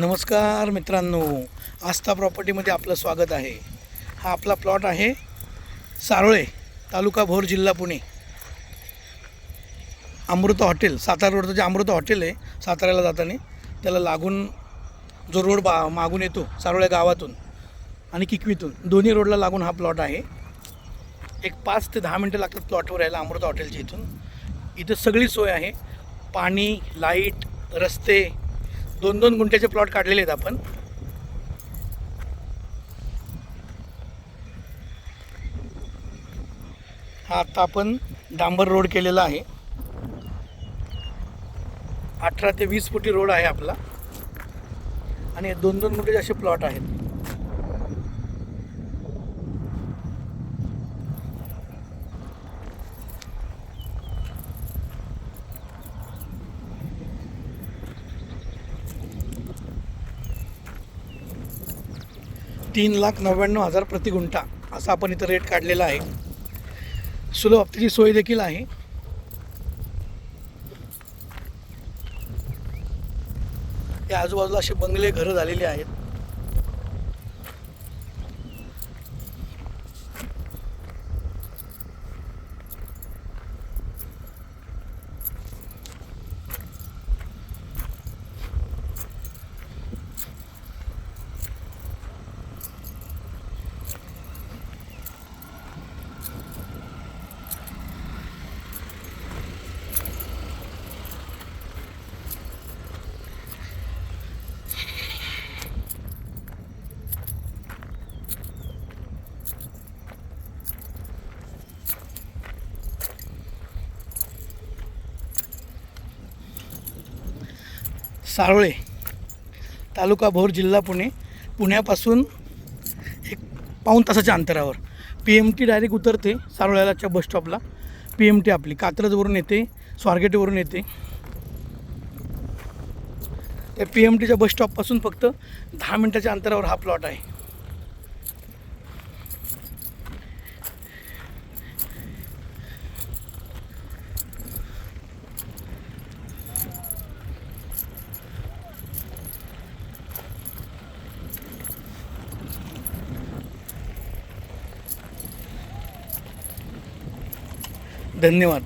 नमस्कार मित्रांनो. आस्था प्रॉपर्टीमध्ये आपलं स्वागत आहे. हा आपला प्लॉट आहे सारोळे तालुका भोर जिल्हा पुणे. अमृता हॉटेल सातारा रोडचं जे अमृता हॉटेल आहे साताऱ्याला जाताना त्याला लागून जो रोड बा मागून येतो सारोळे गावातून आणि किकवीतून दोन्ही रोडला लागून हा प्लॉट आहे. एक पाच ते दहा मिनटं लागतात प्लॉटवर यायला अमृता हॉटेलच्या इथून. इथं सगळी सोय आहे. पाणी लाइट रस्ते दोन दोन गुंठ्याचे प्लॉट काढलेले आहेत आपण. हा आता आपण डांबर रोड केलेला आहे. अठरा ते वीस फुटी रोड आहे आपला. आणि दोन दोन गुंठेचे असे प्लॉट आहेत. तीन लाख नव्याण्णव हजार प्रति गुंठा असा आपण इथं रेट काढलेला आहे. सुलभ हप्त्याची सोय देखील आहे. या आजूबाजूला असे बंगले घरं झालेली आहेत. सारोळे तालुका भोर जिल्हा पुणे. पुण्यापासून एक पाऊण तासाच्या अंतरावर. पी एम टी डायरेक्ट उतरते सारोळ्यालाच्या बस स्टॉपला पी एम टी आपली कात्रजवरून येते स्वारगेटवरून येते. त्या पी एम टीच्या बस स्टॉपपासून फक्त दहा मिनटाच्या अंतरावर हा प्लॉट आहे. धन्यवाद.